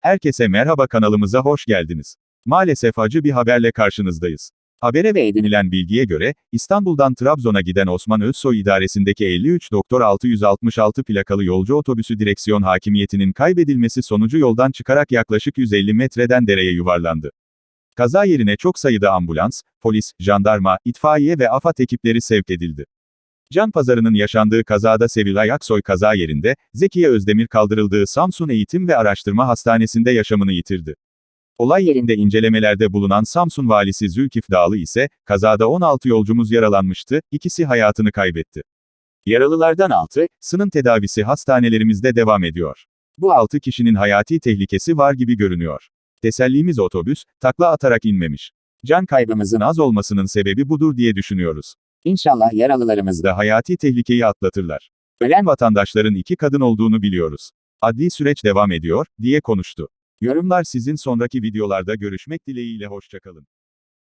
Herkese merhaba kanalımıza hoş geldiniz. Maalesef acı bir haberle karşınızdayız. Habere ve edinilen bilgiye göre, İstanbul'dan Trabzon'a giden Osman Özsoy idaresindeki 53 Doktor 666 plakalı yolcu otobüsü direksiyon hakimiyetinin kaybedilmesi sonucu yoldan çıkarak yaklaşık 150 metreden dereye yuvarlandı. Kaza yerine çok sayıda ambulans, polis, jandarma, itfaiye ve AFAD ekipleri sevk edildi. Can pazarının yaşandığı kazada Sevilay Aksoy kaza yerinde, Zekiye Özdemir kaldırıldığı Samsun Eğitim ve Araştırma Hastanesi'nde yaşamını yitirdi. Olay yerinde incelemelerde bulunan Samsun valisi Zülkif Dağlı ise, kazada 16 yolcumuz yaralanmıştı, ikisi hayatını kaybetti. Yaralılardan 6, sının tedavisi hastanelerimizde devam ediyor. Bu 6 kişinin hayati tehlikesi var gibi görünüyor. Tesellimiz otobüs, takla atarak inmemiş. Can kaybımızın az olmasının sebebi budur diye düşünüyoruz. İnşallah yaralılarımız da hayati tehlikeyi atlatırlar. Ölen vatandaşların iki kadın olduğunu biliyoruz. Adli süreç devam ediyor, diye konuştu. Yorumlar sizin sonraki videolarda görüşmek dileğiyle hoşçakalın.